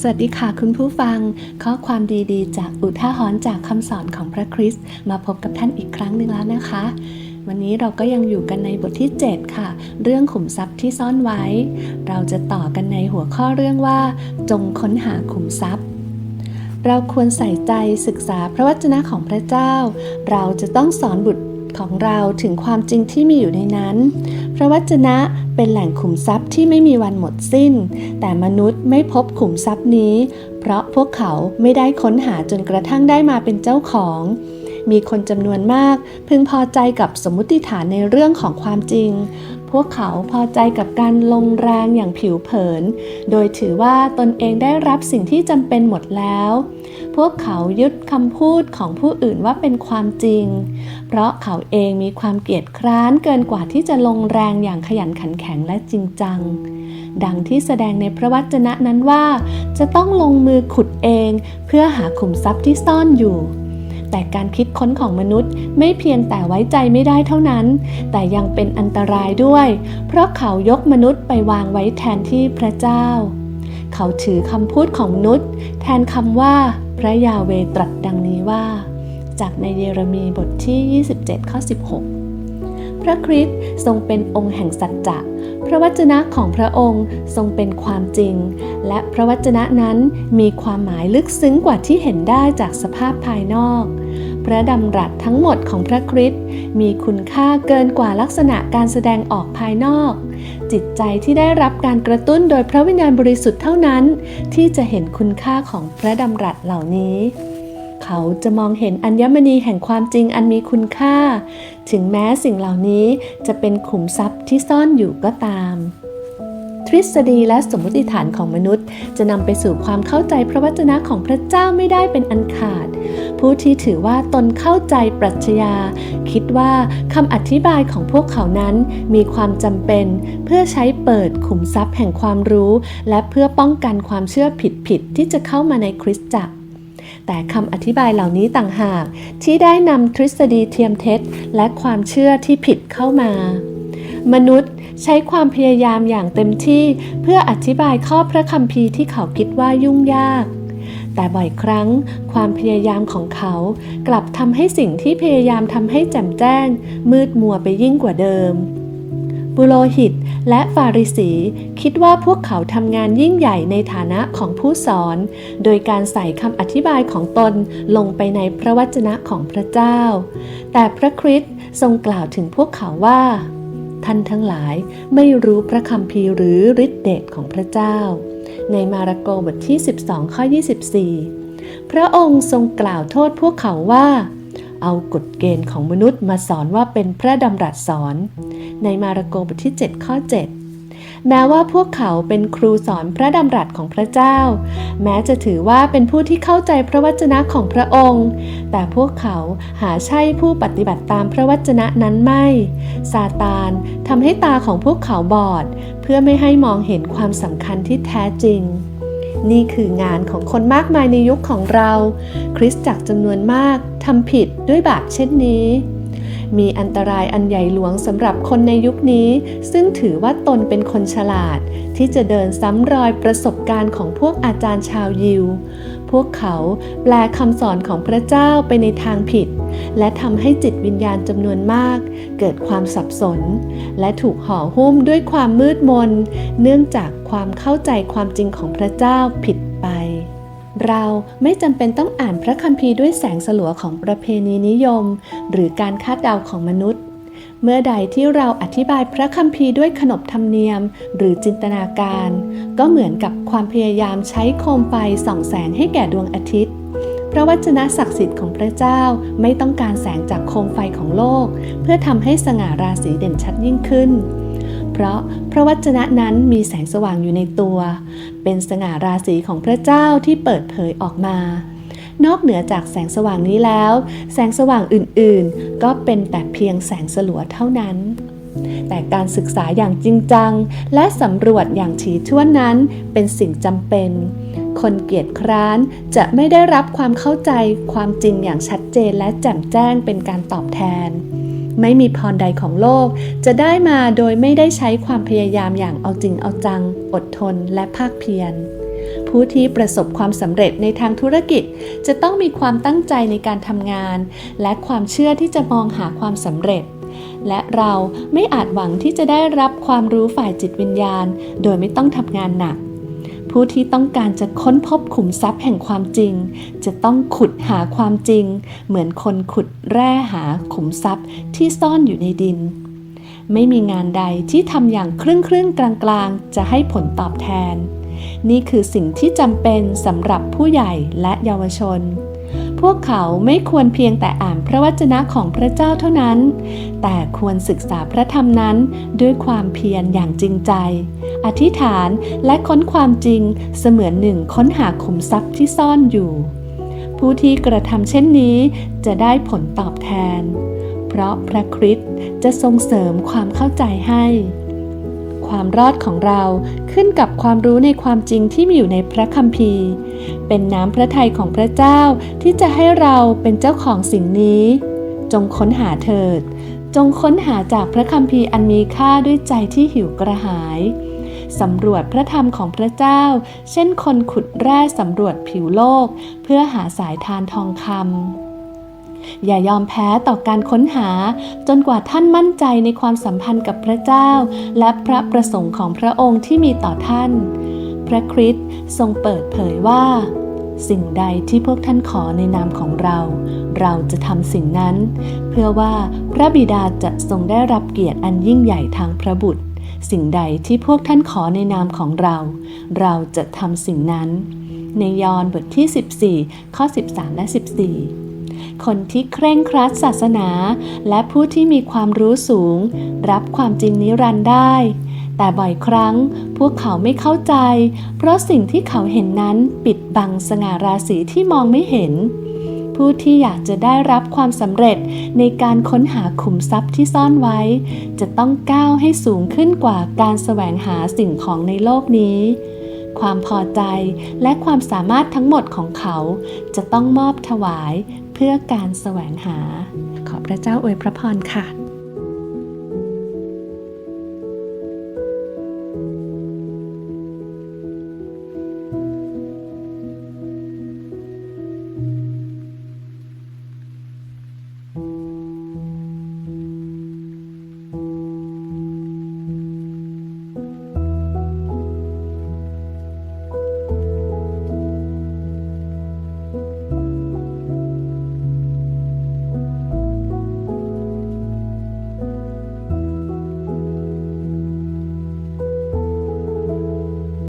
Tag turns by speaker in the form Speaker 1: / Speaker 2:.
Speaker 1: สวัสดีค่ะคุณผู้ฟัง ข้อความดีๆ จากอุทาหรณ์จากคำสอนของพระคริสต์มาพบกับท่านอีกครั้งหนึ่งแล้วนะคะ วันนี้เราก็ยังอยู่กันในบทที่ 7 ค่ะ เรื่องขุมทรัพย์ที่ซ่อนไว้ เราจะต่อกันในหัวข้อเรื่องว่า จงค้นหาขุมทรัพย์ เราควรใส่ใจศึกษาพระวจนะของพระเจ้า เราจะต้องสอนบุตร ของเราถึงความจริงที่มีอยู่ในนั้น พระวจนะเป็นแหล่งขุมทรัพย์ที่ไม่มีวันหมดสิ้น แต่มนุษย์ไม่พบขุมทรัพย์นี้ เพราะพวกเขาไม่ได้ค้นหาจนกระทั่งได้มาเป็นเจ้าของ มีคนจำนวนมาก พึงพอใจกับสมมติฐานในเรื่องของความจริง วกเขาพอใจกับการลงแรงอย่างผิวเผิน โดยถือว่าตนเองได้รับสิ่งที่จำเป็นหมดแล้ว พวกเขายึดคำพูดของผู้อื่นว่าเป็นความจริง เพราะเขาเองมีความเกียจคร้านเกินกว่าที่จะลงแรงอย่างขยันขันแข็งและจริงจัง ดังที่แสดงในพระวจนะนั้นว่า จะต้องลงมือขุดเอง เพื่อหาขุมทรัพย์ที่ซ่อนอยู่ แต่การคิดค้นของมนุษย์ไม่เพียงแต่ไว้ใจไม่ได้เท่านั้น แต่ยังเป็นอันตรายด้วย เพราะเขายกมนุษย์ไปวางไว้แทนที่พระเจ้า เขาถือคำพูดของมนุษย์ แทนคำว่า พระยาเวตรัสดังนี้ว่า จากในเยเรมีบทที่ 27 ข้อ 16 ระคริสต์ทรงเป็นองค์แห่งสัจจะพระวจนะของพระองค์ทรงเป็นความจริง และพระวจนะนั้นมีความหมายลึกซึ้งกว่าที่เห็นได้จากสภาพภายนอก พระดำรัสทั้งหมดของพระคริสต์มีคุณค่าเกินกว่าลักษณะการแสดงออกภายนอก จิตใจที่ได้รับการกระตุ้นโดยพระวิญญาณบริสุทธิ์เท่านั้น ที่จะเห็นคุณค่าของพระดำรัสเหล่านี้ เขาจะมองเห็นอัญมณีแห่งความจริงอันมีคุณค่า ถึงแม้สิ่งเหล่านี้จะเป็นขุมทรัพย์ที่ซ่อนอยู่ก็ตามทฤษฎีและสมมติฐานของมนุษย์ จะนำไปสู่ความเข้าใจพระวจนะของพระเจ้าไม่ได้เป็นอันขาด ผู้ที่ถือว่าตนเข้าใจปรัชญา คิดว่าคำอธิบายของพวกเขานั้นมีความจำเป็น เพื่อใช้เปิดขุมทรัพย์แห่งความรู้ และเพื่อป้องกันความเชื่อผิดๆที่จะเข้ามาในคริสตจักร แต่คำอธิบายเหล่านี้ต่างหาก ที่ได้นำทฤษฎีเทียมเท็จ และความเชื่อที่ผิดเข้ามามนุษย์ใช้ความพยายามอย่างเต็มที่เพื่ออธิบายข้อพระคัมภีร์ที่เขาคิดว่ายุ่งยาก แต่บ่อยครั้งความพยายามของเขากลับทำให้สิ่งที่พยายามทำให้แจ่มแจ้ง มืดมัวไปยิ่งกว่าเดิม บุโรหิต และฟาริสี คิดว่าพวกเขาทำงานยิ่งใหญ่ในฐานะของผู้สอน โดยการใส่คำอธิบายของตนลงไปในพระวจนะของพระเจ้า แต่พระคริสต์ทรงกล่าวถึงพวกเขาว่า ท่านทั้งหลายไม่รู้พระคัมภีร์หรือฤทธิเดชของพระเจ้า ในมาระโกบทที่ 12 ข้อ 24 พระองค์ทรงกล่าวโทษพวกเขาว่า เอากฎเกณฑ์ของมนุษย์มาสอนว่าเป็นพระดำรัสสอน ในมาระโกบทที่ 7 ข้อ 7 แม้ว่าพวกเขาเป็นครูสอนพระดำรัสของพระเจ้า แม้จะถือว่าเป็นผู้ที่เข้าใจพระวจนะของพระองค์ แต่พวกเขาหาใช่ผู้ปฏิบัติตามพระวจนะนั้นไม่ซาตานทำให้ตาของพวกเขาบอด เพื่อไม่ให้มองเห็นความสำคัญที่แท้จริง นี่คืองานของคนมากมายในยุคของเรา คริสตจักรจำนวนมากทำผิดด้วยบาปเช่นนี้ มีอันตรายอันใหญ่หลวงสำหรับคนในยุคนี้ ซึ่งถือว่าตนเป็นคนฉลาด ที่จะเดินซ้ำรอยประสบการณ์ของพวกอาจารย์ชาวยิว พวกเขาแปลคำสอนของพระเจ้าไปในทางผิด และทำให้จิตวิญญาณจำนวนมาก เกิดความสับสน และถูกห่อหุ้มด้วยความมืดมน เนื่องจากความเข้าใจความจริงของพระเจ้าผิดไป เราไม่จำเป็นต้องอ่านพระคัมภีร์ด้วยแสงสลัวของประเพณีนิยม หรือการคาดเดาของมนุษย์เมื่อใดที่เราอธิบายพระคัมภีร์ด้วยขนบธรรมเนียมหรือจินตนาการ ก็เหมือนกับความพยายามใช้โคมไฟส่องแสงให้แก่ดวงอาทิตย์ ระวจนะศักดิ์สิทธิ์ของพระเจ้าไม่ต้องการแสงจากโคมไฟของโลก เพื่อทำให้สง่าราศีเด่นชัดยิ่งขึ้น เพราะพระวจนะนั้นมีแสงสว่างอยู่ในตัว เป็นสง่าราศีของพระเจ้าที่เปิดเผยออกมานอกเหนือจากแสงสว่างนี้แล้ว แสงสว่างอื่นๆ ก็เป็นแต่เพียงแสงสลัวเท่านั้น แต่การศึกษาอย่างจริงจัง และสำรวจอย่างถี่ถ้วนนั้นเป็นสิ่งจำเป็น คนเกียจคร้านจะไม่ได้รับความเข้าใจความจริงอย่างชัดเจนและแจ่มแจ้งเป็นการตอบแทน ไม่มีพรใดของโลก จะได้มาโดยไม่ได้ใช้ความพยายามอย่างเอาจริงเอาจัง อดทนและภาคเพียรผู้ที่ประสบความสำเร็จในทางธุรกิจ จะต้องมีความตั้งใจในการทำงาน และความเชื่อที่จะมองหาความสำเร็จ และเราไม่อาจหวังที่จะได้รับความรู้ฝ่ายจิตวิญญาณ โดยไม่ต้องทำงานหนัก ผู้ที่ต้องการจะค้นพบขุมทรัพย์แห่งความจริง จะต้องขุดหาความจริง เหมือนคนขุดแร่หาขุมทรัพย์ที่ซ่อนอยู่ในดิน ไม่มีงานใดที่ทำอย่างครึ่งครึ่งๆกลางๆจะให้ผลตอบแทน นี่คือสิ่งที่จำเป็นสำหรับผู้ใหญ่และเยาวชน พวกเขาไม่ควรเพียงแต่อ่านพระวจนะของพระเจ้าเท่านั้น แต่ควรศึกษาพระธรรมนั้นด้วยความเพียรอย่างจริงใจ อธิษฐานและค้นความจริงเสมือนหนึ่งค้นหาขุมทรัพย์ที่ซ่อนอยู่ ผู้ที่กระทำเช่นนี้จะได้ผลตอบแทน เพราะพระคริสต์จะทรงเสริมความเข้าใจให้ ความรอดของเราขึ้นกับความรู้ในความจริงที่มีอยู่ในพระคัมภีร์ เป็นน้ำพระทัยของพระเจ้าที่จะให้เราเป็นเจ้าของสิ่งนี้ จงค้นหาเถิด จงค้นหาจากพระคัมภีร์อันมีค่าด้วยใจที่หิวกระหายสำรวจพระธรรมของพระเจ้า เช่นคนขุดแร่สำรวจผิวโลก เพื่อหาสายทานทองคำ อย่ายอมแพ้ต่อการค้นหา จนกว่าท่านมั่นใจในความสัมพันธ์กับพระเจ้า และพระประสงค์ของพระองค์ที่มีต่อท่าน พระคริสต์ทรงเปิดเผยว่า สิ่งใดที่พวกท่านขอในนามของเรา เราจะทำสิ่งนั้น เพื่อว่าพระบิดาจะทรงได้รับเกียรติอันยิ่งใหญ่ทางพระบุตร สิ่งใดที่พวกท่านขอในนามของเรา เราจะทำสิ่งนั้นในยอห์นบทที่ 14 ข้อ 13 และ 14 คนที่เคร่งครัดศาสนา และผู้ที่มีความรู้สูง รับความจริงนิรันดร์ได้ แต่บ่อยครั้งพวกเขาไม่เข้าใจ เพราะสิ่งที่เขาเห็นนั้นปิดบังสง่าราศีที่มองไม่เห็น ผู้ที่อยากจะได้รับความสำเร็จในการค้นหาขุมทรัพย์ที่ซ่อนไว้ จะต้องก้าวให้สูงขึ้นกว่าการแสวงหาสิ่งของในโลกนี้ความพอใจและความสามารถทั้งหมดของเขา จะต้องมอบถวาย เพื่อการแสวงหา ขอพระเจ้าอวยพระพรค่ะ